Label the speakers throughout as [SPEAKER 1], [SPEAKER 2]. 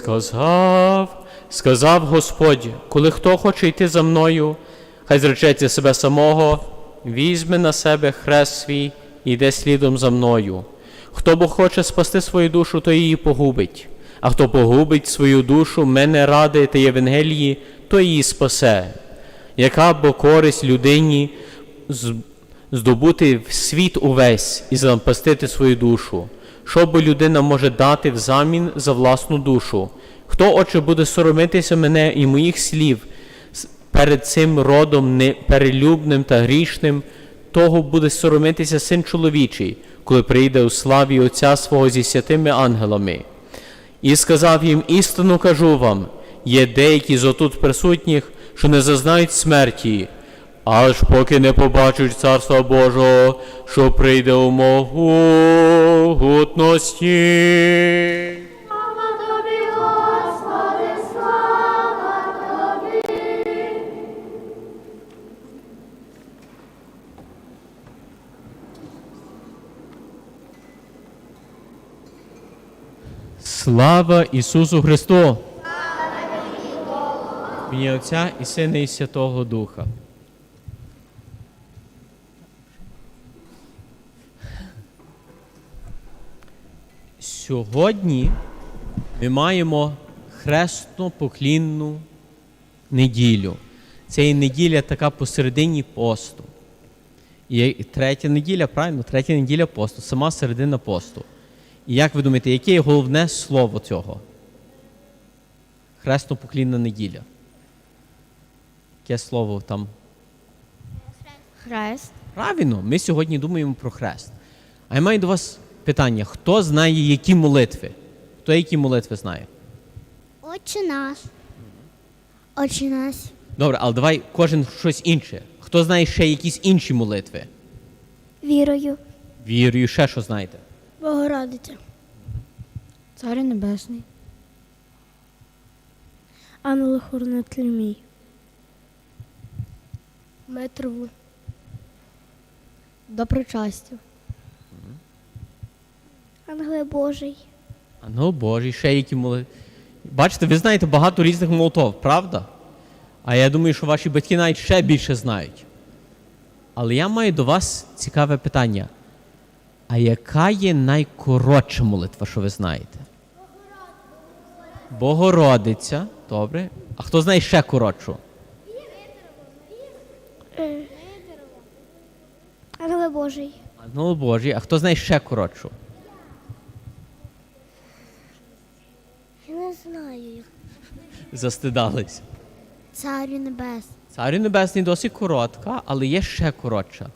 [SPEAKER 1] сказав, сказав Господь, коли хто хоче йти за мною, хай зречеться себе самого, візьме на себе хрест свій і йде слідом за мною. Хто бо хоче спасти свою душу, то її погубить. А хто погубить свою душу, мене ради та Євангелії, то її спасе. Яка бо користь людині здобути світ увесь і запастити свою душу? Що бо людина може дати взамін за власну душу? Хто, отже, буде соромитися мене і моїх слів перед цим родом неперелюбним та грішним, того буде соромитися син чоловічий, коли прийде у славі Отця свого зі святими ангелами. І сказав їм: істину кажу вам, є деякі з отут присутніх, що не зазнають смерті, аж поки не побачать Царства Божого, що прийде у могутності.
[SPEAKER 2] Слава тобі, Господи, слава тобі.
[SPEAKER 1] Слава Ісусу Христу! В ім'я Отця і Сина і Святого Духа. Сьогодні ми маємо хресно-поклінну неділю. Це є неділя така посередині посту. І третя неділя, правильно, третя неділя посту, сама середина посту. І як ви думаєте, яке є головне слово цього? Хресно-поклінна неділя. Яке слово там?
[SPEAKER 2] Хрест.
[SPEAKER 1] Правильно, ми сьогодні думаємо про хрест. А я маю до вас питання: хто знає, які молитви? Хто які молитви знає?
[SPEAKER 2] Отче наш. Отче наш.
[SPEAKER 1] Добре, але давай кожен щось інше. Хто знає ще якісь інші молитви?
[SPEAKER 2] Вірою.
[SPEAKER 1] Вірую, ще що знаєте?
[SPEAKER 2] Богородиця. Царю Небесний. Ангел хоронитель мій. Метрову. До причастя. Ангел Божий.
[SPEAKER 1] А ну Боже, ще які молитви. Бачите, ви знаєте багато різних молитов, правда? А я думаю, що ваші батьки навіть ще більше знають. Але я маю до вас цікаве питання. А яка є найкоротша молитва, що ви знаєте? Богородиця. Добре. А хто знає ще коротшу?
[SPEAKER 2] Ангел Божий.
[SPEAKER 1] Ну, Божий, а хто знає ще коротшу?
[SPEAKER 2] Я не знаю.
[SPEAKER 1] Застидались.
[SPEAKER 2] Царю Небес.
[SPEAKER 1] Царю Небесний досить коротка, але є ще коротша.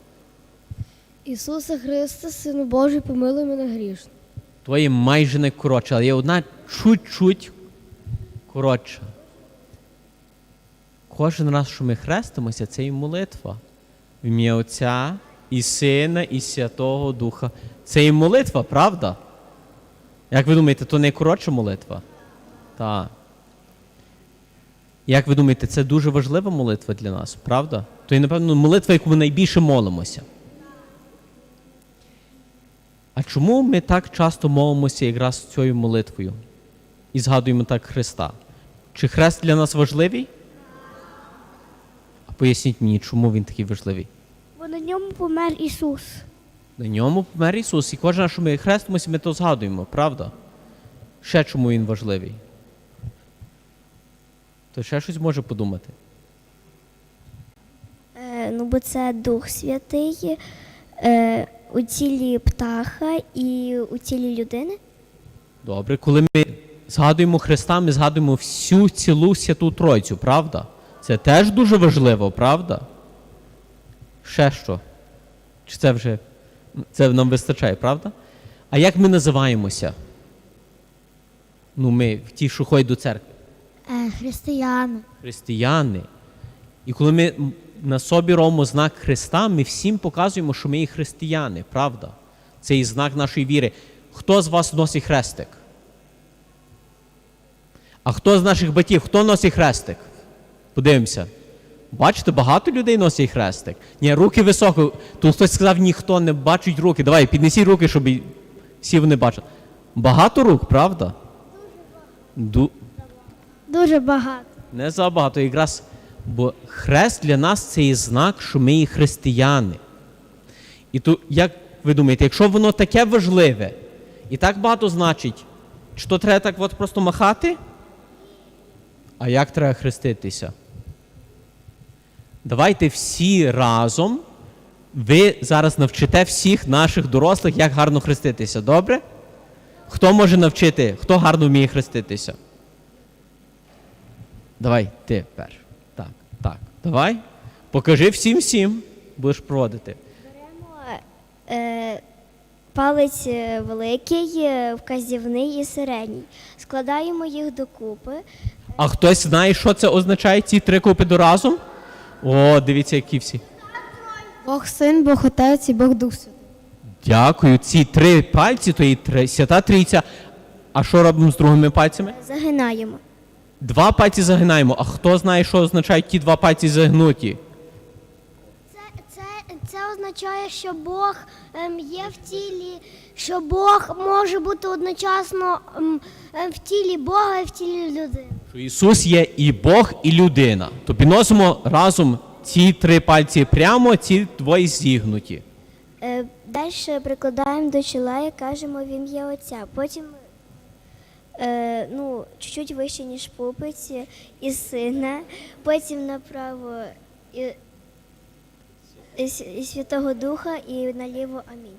[SPEAKER 2] Ісусе Христе, Сину Божий, помилуй мене грішно.
[SPEAKER 1] То є майже не коротша, але є одна чуть-чуть коротша. Кожен раз, що ми хрестимося, це і молитва. В ім'я Отця і Сина, і Святого Духа. Це і молитва, правда? Як ви думаєте, то не коротша молитва? Так. Як ви думаєте, це дуже важлива молитва для нас, правда? То є, напевно, молитва, яку ми найбільше молимося. А чому ми так часто молимося якраз цією молитвою і згадуємо так Христа? Чи хрест для нас важливий? А поясніть мені, чому він такий важливий?
[SPEAKER 2] Бо на ньому помер Ісус.
[SPEAKER 1] На ньому помер Ісус, і кожен що ми хрестимося, ми то згадуємо, правда? Ще чому він важливий? То ще щось може подумати.
[SPEAKER 3] Е, ну, бо це Дух Святий е, у тілі птаха і у тілі людини.
[SPEAKER 1] Добре, коли ми згадуємо Христа, ми згадуємо всю цілу святу Тройцю, правда? Це теж дуже важливо, правда? Ще що? Чи це вже це нам вистачає, правда? А як ми називаємося? Ну, ми ті, що ходять до церкви.
[SPEAKER 2] Е, християни.
[SPEAKER 1] Християни. І коли ми на собі робимо знак Христа, ми всім показуємо, що ми є християни, правда? Це і знак нашої віри. Хто з вас носить хрестик? А хто з наших батьків, хто носить хрестик? Подивимося. Бачите, багато людей носять хрестик. Ні, руки високо. Тут хтось сказав, ніхто не бачить руки. Давай, піднесіть руки, щоб всі вони бачили. Багато рук, правда? Ду...
[SPEAKER 2] Дуже багато.
[SPEAKER 1] Не забагато, якраз, бо хрест для нас це є знак, що ми є християни. І то, як ви думаєте, якщо воно таке важливе і так багато значить, чи то треба так от просто махати? А як треба хреститися? Давайте всі разом. Ви зараз навчите всіх наших дорослих, як гарно хреститися, добре? Хто може навчити, хто гарно вміє хреститися? Давай, ти перш. Так, так. Давай. Покажи всім всім. Будеш проводити.
[SPEAKER 3] Беремо е, палець е, великий, е, вказівний і середній. Складаємо їх докупи.
[SPEAKER 1] А хтось знає, що це означає, ці три купи до разом? О, дивіться, які всі.
[SPEAKER 2] Бог син, Бог отець і Бог дух. Святий.
[SPEAKER 1] Дякую. Ці три пальці, то і три, свята трійця. А що робимо з другими пальцями?
[SPEAKER 3] Загинаємо.
[SPEAKER 1] Два пальці загинаємо. А хто знає, що означають ті два пальці загнуті?
[SPEAKER 4] Це, це, це означає, що Бог ем, є в тілі, що Бог може бути одночасно ем, ем, в тілі Бога і в тілі людини.
[SPEAKER 1] Що Ісус є і Бог, і людина. То підносимо разом ці три пальці прямо, ці двоє зігнуті.
[SPEAKER 3] Е, Далі прикладаємо до чола і кажемо в ім'я Отця. Потім е, ну, чуть-чуть вище, ніж пупець, і сина. Потім направо і, і, і Святого Духа, і наліво Амінь.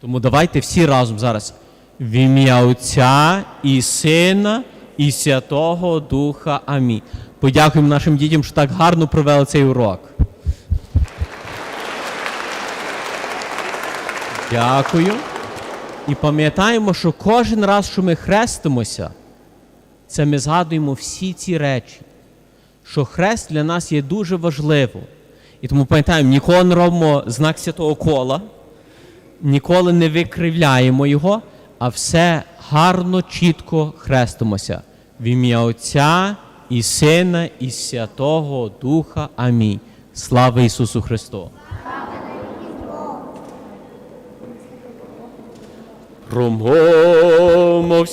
[SPEAKER 1] Тому давайте всі разом зараз. В ім'я Отця і Сина, і Святого Духа. Амінь. Подякуємо нашим дітям, що так гарно провели цей урок. Дякую. І пам'ятаємо, що кожен раз, що ми хрестимося, це ми згадуємо всі ці речі, що хрест для нас є дуже важливо. І тому пам'ятаємо, ніколи не робимо знак святого кола, ніколи не викривляємо його, а все гарно, чітко хрестимося. В ім'я Отця і Сина, і Святого Духа. Амінь. Слава Ісусу Христу! Промовмо